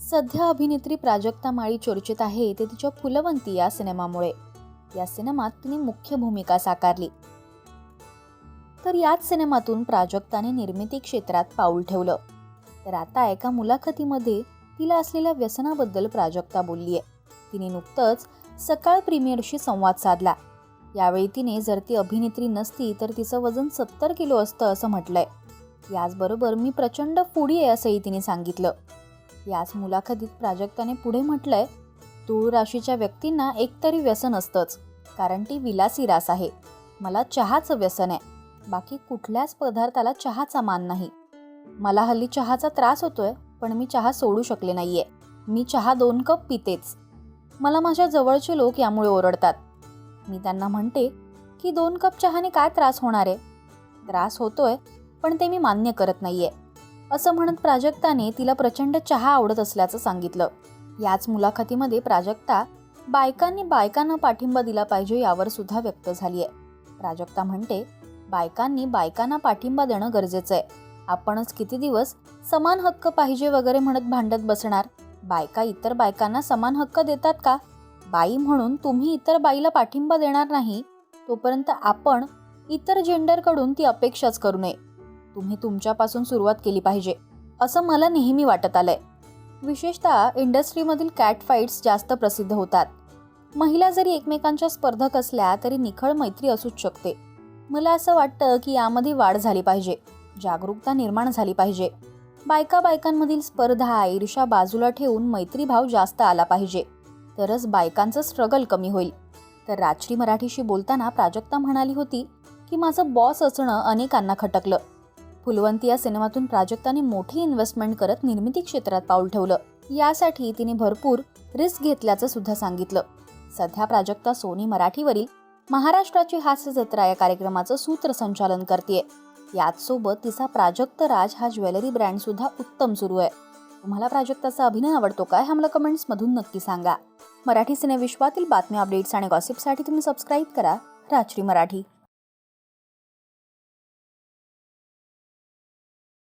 सध्या अभिनेत्री प्राजक्ता माळी चर्चेत आहे. ते तिच्या फुलवंती या सिनेमामुळे. या सिनेमात तिने मुख्य भूमिका साकारली. तर याच सिनेमातून प्राजक्ताने निर्मिती क्षेत्रात पाऊल ठेवलं. तर आता एका मुलाखतीमध्ये तिला असलेल्या व्यसनाबद्दल प्राजक्ता बोलली आहे तिने नुकतंच सकाळ प्रीमियरशी संवाद साधला. यावेळी तिने जर ती अभिनेत्री नसती तर तिचं वजन सत्तर किलो असतं असं म्हटलंय. याचबरोबर मी प्रचंड फुडी आहे असंही तिने सांगितलं. याच मुलाखतीत प्राजक्ताने पुढे म्हटलंय तूळ राशीच्या व्यक्तींना एकतरी व्यसन असतंच कारण ती विलासी रास आहे. मला चहाचं व्यसन आहे. बाकी कुठल्याच पदार्थाला चहाचा मान नाही. मला हल्ली चहाचा त्रास होतोय पण मी चहा सोडू शकले नाहीये. मी चहा दोन कप पितेच. मला माझ्या जवळचे लोक यामुळे ओरडतात. मी त्यांना म्हणते की दोन कप चहाने काय त्रास होणार आहे? त्रास होतोय पण ते मी मान्य करत नाहीये. असं म्हणत प्राजक्ताने तिला प्रचंड चहा आवडत असल्याचं सांगितलं. याच मुलाखतीमध्ये प्राजक्ता बायकांनी बायकांना पाठिंबा दिला पाहिजे यावर सुद्धा व्यक्त झाली आहे प्राजक्ता म्हणते बायकांनी बायकांना पाठिंबा देणं गरजेचं आहे. आपणच किती दिवस समान हक्क पाहिजे वगैरे म्हणत भांडत बसणार? बायका इतर बायकांना समान हक्क देतात का? बाई म्हणून तुम्ही इतर बाईला पाठिंबा देणार नाही तोपर्यंत आपण इतर जेंडरकडून ती अपेक्षाच करू नये. तुम्ही तुमच्यापासून सुरुवात केली पाहिजे असं मला नेहमी वाटत आलंय. विशेषतः इंडस्ट्रीमधील कॅट फाईट्स जास्त प्रसिद्ध होतात. महिला जरी एकमेकांच्या स्पर्धक असल्या तरी निखळ मैत्री असूच शकते. मला असं वाटतं की यामध्ये वाढ झाली पाहिजे जागरूकता निर्माण झाली पाहिजे. बायका बायकांमधील स्पर्धा ईर्षा बाजूला ठेवून मैत्रीभाव जास्त आला पाहिजे. तरच बायकांचं स्ट्रगल कमी होईल. तर राजश्री मराठीशी बोलताना प्राजक्ता म्हणाली होती की माझं बॉस असणं अनेकांना खटकलं. फुलवंती या सिनेमातून प्राजक्ताने मोठी इन्व्हेस्टमेंट करत निर्मिती क्षेत्रात पाऊल ठेवलं. यासाठी तिने भरपूर रिस्क घेतल्याचं सुद्धा सांगितलं. सध्या प्राजक्ता सोनी मराठीवरील महाराष्ट्राची हास्य जत्रा या कार्यक्रमाचं सूत्रसंचालन करते याच सोबत तिचा प्राजक्त राज हा ज्वेलरी ब्रँड सुद्धा उत्तम सुरू आहे. तुम्हाला प्राजक्ताचा अभिनय आवडतो काय हा मला कमेंट्समधून नक्की सांगा. मराठी सिनेविश्वातील बातम्या अपडेट्स आणि गॉसिपसाठी तुम्ही सबस्क्राईब करा. राजश्री मराठी.